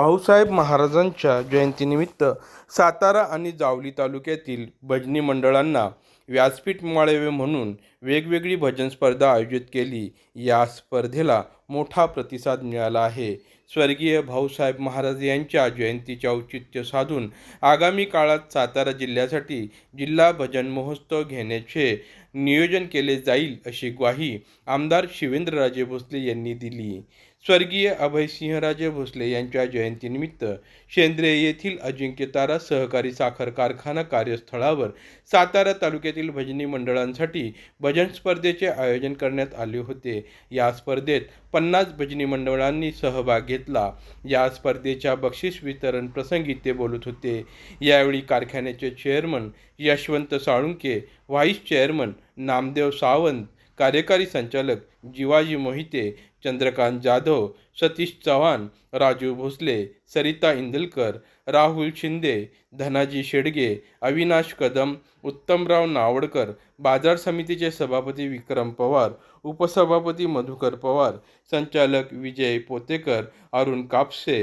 भाऊसाहेब महाराजांच्या जयंतीनिमित्त सातारा आणि जावली तालुक्यातील भजनी मंडळांना व्यासपीठ मिळावे म्हणून वेगवेगळी भजन स्पर्धा आयोजित केली. या स्पर्धेला मोठा प्रतिसाद मिळाला आहे. स्वर्गीय भाऊसाहेब महाराज यांच्या जयंतीचे औचित्य साधून आगामी काळात सातारा जिल्ह्यासाठी जिल्हा भजन महोत्सव घेण्याचे नियोजन केले जाईल अशी ग्वाही आमदार शिवेंद्रराजे भोसले यांनी दिली. स्वर्गीय अभयसिंहराजे भोसले यांच्या जयंतीनिमित्त शेंद्रे येथील अजिंक्यतारा सहकारी साखर कारखाना कार्यस्थळावर सातारा तालुक्यातील भजनी मंडळांसाठी भजन स्पर्धेचे आयोजन करण्यात आले होते. या स्पर्धेत पन्नास भजनी मंडळांनी सहभाग घेतला. या स्पर्धेच्या बक्षीस वितरण प्रसंगी ते बोलत होते. यावेळी कारखान्याचे chairman Yashwant Salunke vice chairman Namdev Sawant कार्यकारी संचालक जिवाजी मोहिते चंद्रकांत जाधव सतीश चव्हाण राजू भोसले सरिता इंदलकर राहुल शिंदे धनाजी शेडगे अविनाश कदम उत्तमराव नावडकर बाजार समितीचे सभापती विक्रम पवार उपसभापती मधुकर पवार संचालक विजय पोतेकर अरुण कापसे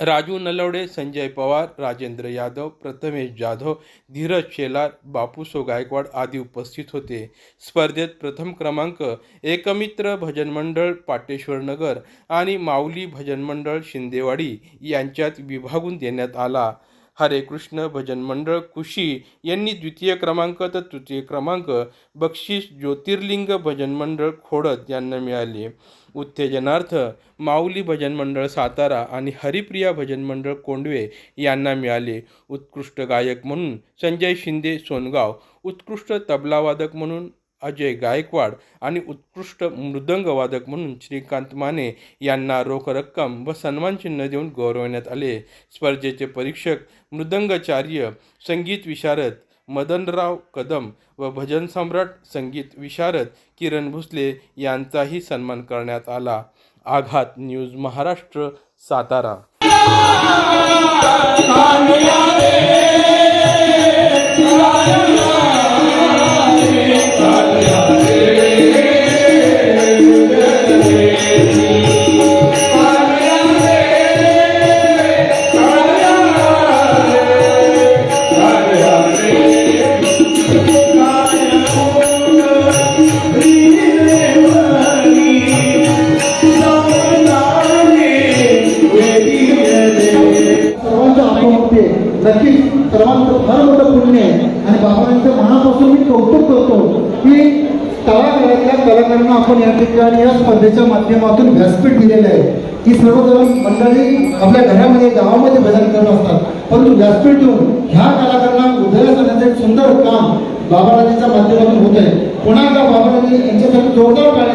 राजू नलवडे संजय पवार राजेंद्र यादव प्रथमेश जाधव धीरज शेलार बापूसो गायकवाड आदी उपस्थित होते. स्पर्धेत प्रथम क्रमांक एकमित्र भजन मंडळ पाटेश्वर नगर आणि माऊली भजन मंडळ शिंदेवाडी यांच्यात विभागून देण्यात आला. हरे कृष्ण भजन मंडळ कुशी यांनी द्वितीय क्रमांक तर तृतीय क्रमांक बक्षीस ज्योतिर्लिंग भजन मंडळ खोडत यांना मिळाले. उत्तेजनार्थ माऊली भजन मंडळ सातारा आणि हरिप्रिया भजन मंडळ कोंडवे यांना मिळाले. उत्कृष्ट गायक म्हणून संजय शिंदे सोनगाव उत्कृष्ट तबलावादक म्हणून अजय गायकवाड आणि उत्कृष्ट मृदंगवादक म्हणून श्रीकांत माने यांना रोख रक्कम व सन्मान चिन्ह देऊन गौरवण्यात आले. स्पर्धेचे परीक्षक मृदंगाचार्य संगीत विशारद मदनराव कदम व भजन सम्राट संगीत विशारद किरण भोसले यांचाही सन्मान करण्यात आला. आघात न्यूज महाराष्ट्र सातारा. सर्वांच्या आपण या ठिकाणी या स्पर्धेच्या माध्यमातून व्यासपीठ दिलेलं आहे. की सर्वजण मंडळी आपल्या घरामध्ये गावामध्ये भजन करत असतात. परंतु व्यासपीठ देऊन ह्या कलाकारांना उदयास आणण्याचं एक सुंदर काम बाबाराजीच्या माध्यमातून होत आहे. पुन्हा एकदा बाबाराजी यांच्यासाठी जोरदार पाणी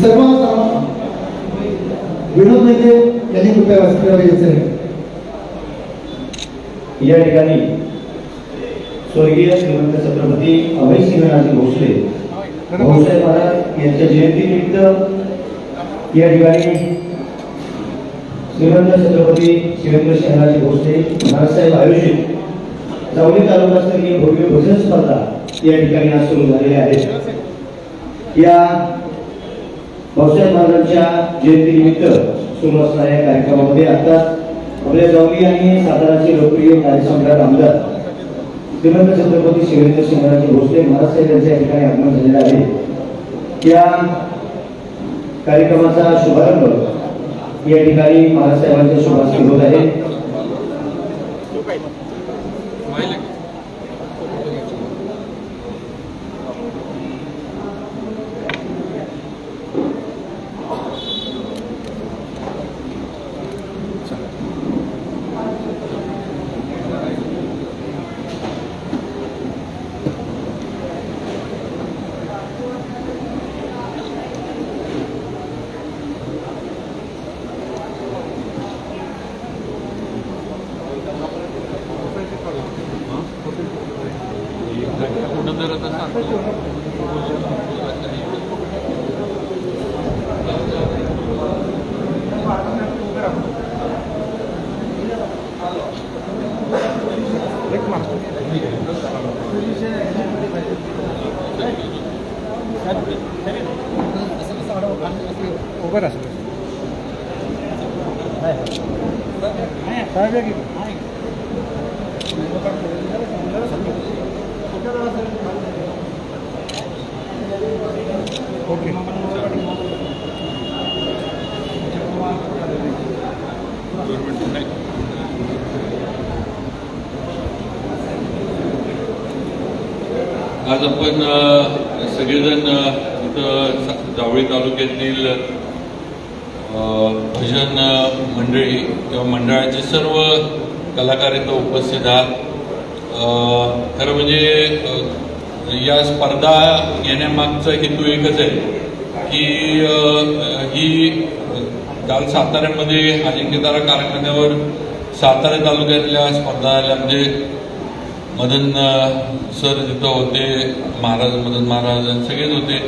सर्वांना सर्व विनोद नेते यांनी कृपया व्यासपीठावर यायचं आहे. या ठिकाणी स्वर्गीय श्रीमंत छत्रपती अभयसिंहराजे भोसले. भाऊसाहेब महाराज यांच्या जयंतीनिमित्त या ठिकाणी श्रीमंत छत्रपती शिवेंद्र शहराजी भोसले महाराजसाहेब आयोजित जावली तालुकास्तरीय भव्य भजन स्पर्धा या ठिकाणी आज सुरू झालेल्या आहेत. या भाऊसाहेब महाराजांच्या जयंतीनिमित्त सुरू असणाऱ्या कार्यक्रमामध्ये आता आपल्या जावली आणि साताराचे लोकप्रिय कार्यसम्राट आमदार श्रीमंत छत्रपती शिवेंद्र सिंहराजे भोसले महाराज साहेब यांच्या या ठिकाणी आगमन झालेलं आहे. या कार्यक्रमाचा शुभारंभ या ठिकाणी महाराज साहेबांच्या शुभास्ती होत आहे. ओके आज आपण अ, सगळेजण अ, इथं सा- जावळी तालुक्यातील अ, भजन मंडळी किंवा मंडळाचे सर्व कलाकार इथं उपस्थित आहात. खरं म्हणजे या स्पर्धा येण्यामागचा हेतू एकच आहे की ही काल साताऱ्यामध्ये अजिंक्यतारा कारखान्यावर सातारा तालुक्यातल्या स्पर्धा आल्या. म्हणजे मदन सर तिथं होते महाराज मदन महाराज सगळेच होते.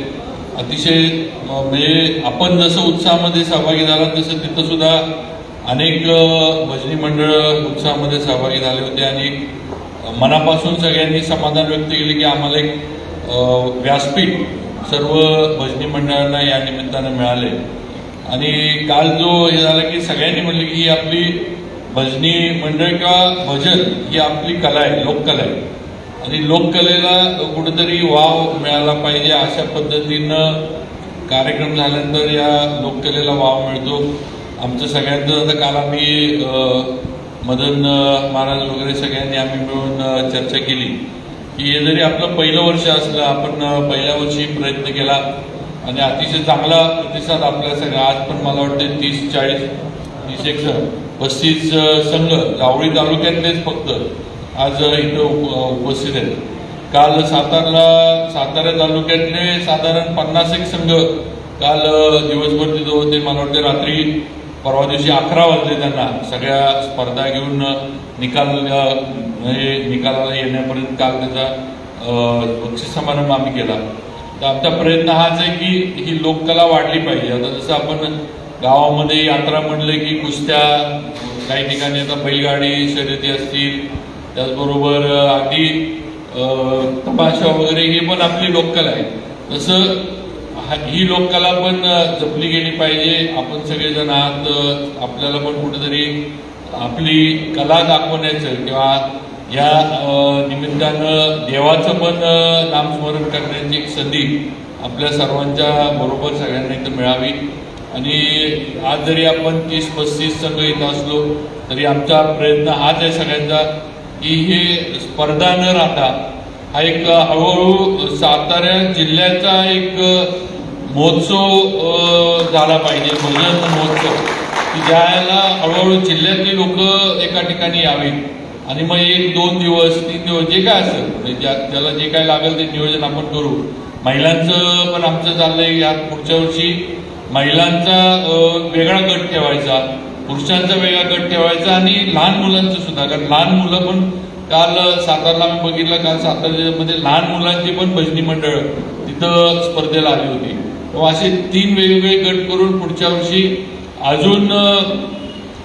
अतिशय म्हणजे आपण जसं उत्साहामध्ये सहभागी झाला तसं तिथं सुद्धा अनेक भजनी मंडळ उत्साहामध्ये सहभागी झाले होते आणि मनापासून सगळ्यांनी समाधान व्यक्त केले की आम्हाला एक व्यासपीठ सर्व भजनी मंडळांना या निमित्तानं मिळाले. आणि काल जो हे झाला की सगळ्यांनी म्हणले की ही आपली भजनी मंडळ किंवा भजन ही आपली कला आहे लोककला आहे. आणि लोककलेला कुठेतरी वाव मिळाला पाहिजे अशा पद्धतीनं कार्यक्रम झाल्यानंतर या लोककलेला वाव मिळतो. आमचं सगळ्यांचं आता काल आम्ही मदन महाराज वगैरे सगळ्यांनी आम्ही मिळून चर्चा केली. की हे जरी आपलं पहिलं वर्ष असलं आपण पहिल्या वर्षी प्रयत्न केला आणि अतिशय चांगला प्रतिसाद आपल्या सगळ्या आज पण मला वाटते तीस चाळीस तीस एक पस्तीस संघ जावळी तालुक्यातलेच फक्त. आज इथं उप- उपस्थित आहेत. काल सातारला सातारा तालुक्यातले साधारण पन्नास एक संघ काल दिवसभर तिथं होते. मला वाटते रात्री परवा दिवशी अकरा वाजले त्यांना. सगळ्या स्पर्धा घेऊन निकाल म्हणजे निकालाला येण्यापर्यंत काल त्याचा बक्षीस समारंभ आम्ही केला. तर आमचा प्रयत्न हाच आहे की ही लोककला वाढली पाहिजे. आता जसं आपण गावामध्ये यात्रा म्हणले की कुस्त्या काही ठिकाणी आता बैलगाडी शर्यती असतील त्याचबरोबर अगदी तमाशा वगैरे ही पण आपली लोककला आहे तसं हा- ही लोककला पण जपली गेली पाहिजे. आपण सगळेजण आहात आपल्याला पण कुठेतरी आपली कला दाखवण्याचं किंवा या निमित्तानं देवाचं पण नामस्मरण करण्याची एक संधी आपल्या सर्वांच्या बरोबर सगळ्यांना इथं मिळावी. आणि आज जरी आपण तीस पस्तीस संघ इथं असलो तरी आमचा प्रयत्न हाच आहे सगळ्यांचा. की हे स्पर्धा न राहता हा एक हळूहळू सातारा जिल्ह्याचा एक महोत्सव झाला पाहिजे भजन महोत्सव. की ज्याला हळूहळू जिल्ह्यातली लोक एका ठिकाणी यावीत आणि मग एक दोन दिवस तीन दिवस जे काय असेल म्हणजे ज्या ज्याला जे काय लागेल ते नियोजन आपण करू. महिलांचं पण आमचं चाललंय या पुढच्या वर्षी महिलांचा वेगळा गट ठेवायचा. पुरुषांचा वेगळा गट ठेवायचा आणि लहान मुलांचं सुद्धा. कारण लहान मुलं पण काल सातारला आम्ही बघितलं काल सातारा लहान मुलांची पण भजनी मंडळ तिथं स्पर्धेला आली होती. तेव्हा असे तीन वेगवेगळे गट करून पुढच्या वर्षी अजून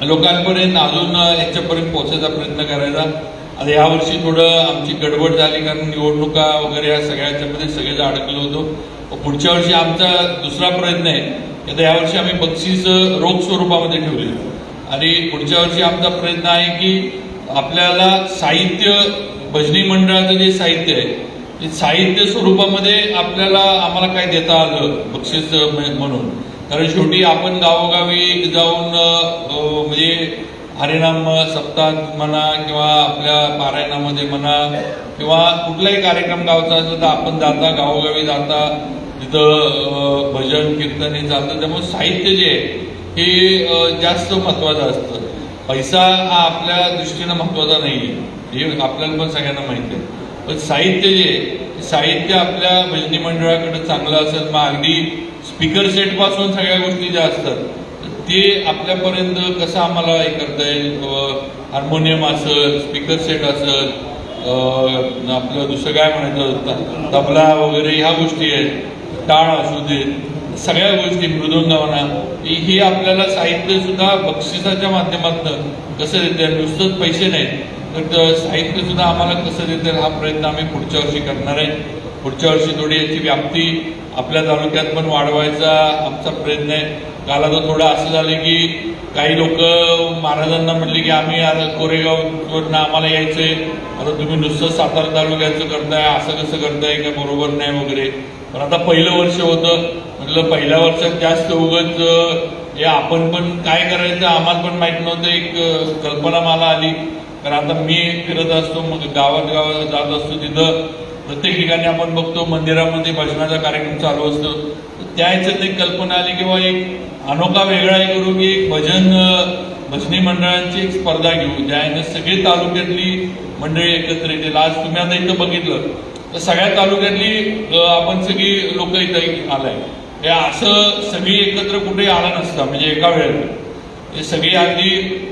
लोकांपर्यंत अजून याच्यापर्यंत पोहोचायचा प्रयत्न करायचा. आता यावर्षी थोडं आमची गडबड झाली कारण निवडणुका वगैरे या सगळ्याच्यामध्ये सगळेच अडकलो होतो. पुढच्या वर्षी आमचा दुसरा प्रयत्न आहे की आता यावर्षी आम्ही बक्षीस रोख स्वरूपामध्ये ठेवले आणि पुढच्या वर्षी आमचा प्रयत्न आहे की आपल्याला साहित्य भजनी मंडळाचं जे साहित्य आहे ते साहित्य स्वरूपामध्ये आपल्याला आम्हाला काय देता आलं बक्षीस म्हणून. कारण शेवटी आपण गावोगावी जाऊन म्हणजे हरिनाम सप्ताह म्हणा किंवा आपल्या पारायणामध्ये म्हणा किंवा कुठलाही कार्यक्रम गावचा असेल तर आपण जाता गावोगावी जाता तिथं भजन कीर्तन हे चालतं. त्यामुळे साहित्य जे आहे हे जास्त महत्वाचं असतं. पैसा हा आपल्या दृष्टीनं महत्त्वाचा नाही आहे हे आपल्याला पण सगळ्यांना माहिती आहे. पण साहित्य जे आहे, साहित्य आपल्या भजनी मंडळाकडे चांगलं असेल मग अगदी स्पीकर सेटपासून सगळ्या गोष्टी ज्या असतात ते आपल्यापर्यंत कसं आम्हाला हे करता येईल? हार्मोनियम असेल स्पीकर सेट असेल आपलं दुसरं काय म्हणायचं? तबला वगैरे ह्या गोष्टी आहेत. टाळ असू देत सगळ्या गोष्टी मृदुंग ही आपल्याला साहित्यसुद्धा बक्षिसाच्या माध्यमातून कसं देते? नुसतंच पैसे नाहीत. तर साहित्यसुद्धा आम्हाला कसं देते? हा प्रयत्न आम्ही पुढच्या वर्षी करणार आहे. पुढच्या वर्षी थोडी याची व्याप्ती आपल्या तालुक्यात पण वाढवायचा आमचा प्रयत्न आहे. काल आता थोडं असं झालं की काही लोक महाराजांना म्हणले की आम्ही आता कोरेगाववरनं आम्हाला यायचंय. आता तुम्ही नुसतं सातारा तालुक्याचं करताय असं कसं करताय? का बरोबर नाही वगैरे. पण आता पहिलं वर्ष होतं. म्हटलं पहिल्या वर्षात जास्त उगच हे आपण पण काय करायचं आम्हाला पण माहीत नव्हतं. एक कल्पना मला आली. कारण आता मी फिरत असतो मग गावात गावात जात असतो तिथं. प्रत्येक ठिकाणी आपण बघतो मंदिरामध्ये भजनाचा कार्यक्रम चालू असतो. त्या ह्याच्यात एक कल्पना आली किंवा एक अनोखा वेगळा हे करू की एक भजन भजनी मंडळांची एक स्पर्धा घेऊ. ज्याने सगळी तालुक्यातली मंडळी एकत्र येतील. आज तुम्ही आता इथं बघितलं. तर सगळ्या तालुक्यातली आपण सगळी लोक इथं आलाय. हे असं सगळी एकत्र कुठे आला नसतं म्हणजे एका वेळेला. हे सगळी अगदी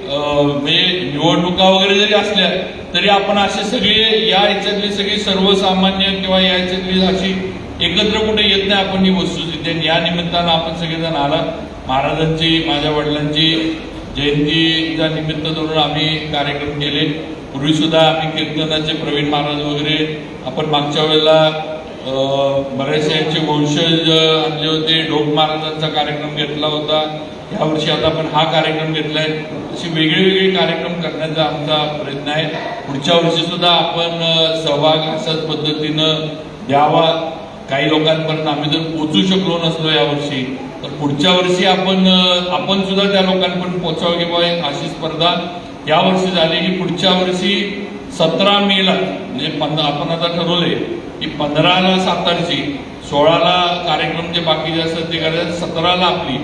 म्हणजे निवडणुका वगैरे जरी असल्या तरी आपण असे सगळे या याच्यातली सगळी सर्वसामान्य किंवा या याच्यातली अशी एकत्र कुठे येत नाही आपण ही वस्तुस्थिती आणि या निमित्तानं आपण सगळेजण आला. महाराजांची माझ्या वडिलांची जयंतीच्या निमित्त धरून आम्ही कार्यक्रम केले. पूर्वीसुद्धा आम्ही कीर्तनाचे प्रवीण महाराज वगैरे आपण मागच्या वेळेला बरेचसे यांचे वंशज आमचे आणले होते ढोक महाराजांचा कार्यक्रम घेतला होता. यावर्षी आता आपण हा कार्यक्रम घेतला आहे असे वेगळे वेगळे कार्यक्रम करण्याचा आमचा प्रयत्न आहे. पुढच्या वर्षी सुद्धा आपण सहभाग अशाच पद्धतीनं द्यावा. काही लोकांपर्यंत आम्ही जर पोचू शकलो नसलो यावर्षी तर पुढच्या वर्षी आपण आपण सुद्धा त्या लोकांपर्यंत पोचावं किंवा एक अशी स्पर्धा यावर्षी झाली की पुढच्या वर्षी सतरा मेला म्हणजे पंधरा आपण आता ठरवले की पंधराला सातारची सोळाला कार्यक्रम जे बाकीचे असतात ते करायचं सतराला आपली.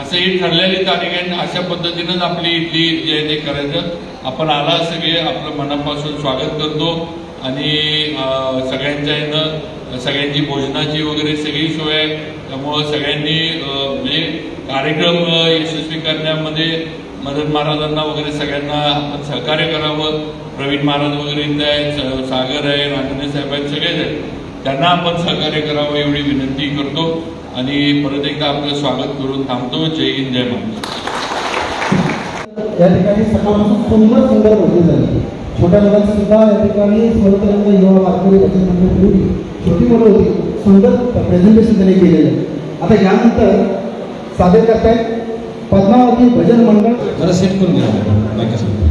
असं ही ठरलेली तारीख आहे आणि अशा पद्धतीनंच आपली इथली जे आहे ते करायचं. आपण आला सगळे आपलं मनापासून स्वागत करतो आणि सगळ्यांच्या येणं सगळ्यांची भोजनाची वगैरे सगळी सोय आहे. त्यामुळं सगळ्यांनी म्हणजे कार्यक्रम यशस्वी करण्यामध्ये मदन महाराजांना वगैरे सगळ्यांना आपण सहकार्य करावं. प्रवीण महाराज वगैरे इथे आहेत स- सागर आहे रांजणे साहेब आहेत सगळेच आहेत. त्यांना आपण सहकार्य करावं एवढी विनंती करतो. आणि परत एकदा आपलं स्वागत करून थांबतो. जय हिंद जय महाराज या ठिकाणी सकाळपासून सुंदर सुंदर होती झाली. छोट्या मुलांची सुद्धा या ठिकाणी स्मृतरंग युवा वारकरी छोटी मुलं होती. सुंदर प्रेझेंटेशन त्यांनी केलेलं आहे. आता यानंतर सादर करतायत पद्मावती भजन मंडळ. जरा सेट करून घ्या. माहिती झाली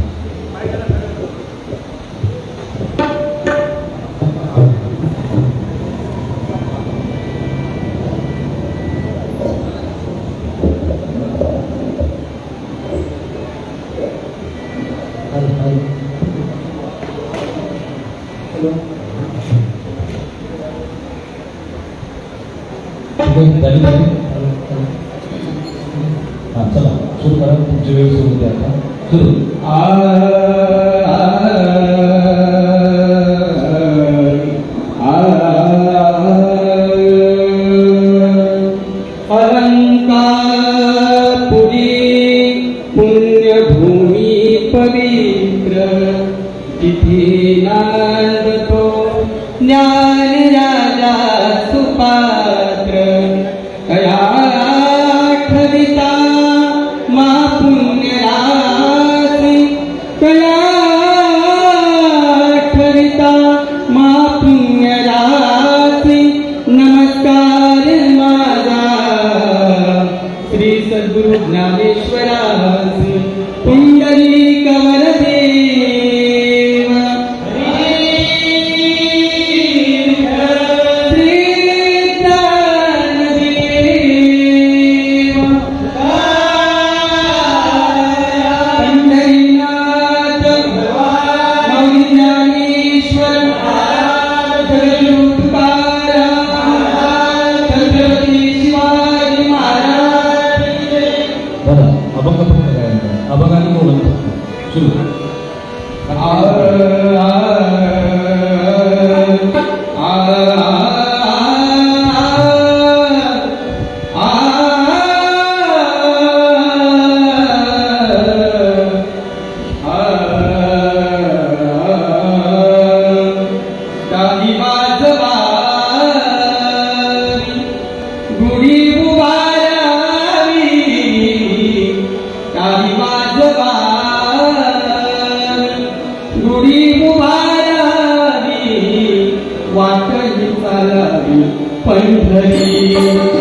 तिथे काही वाट निघाला पैठणी.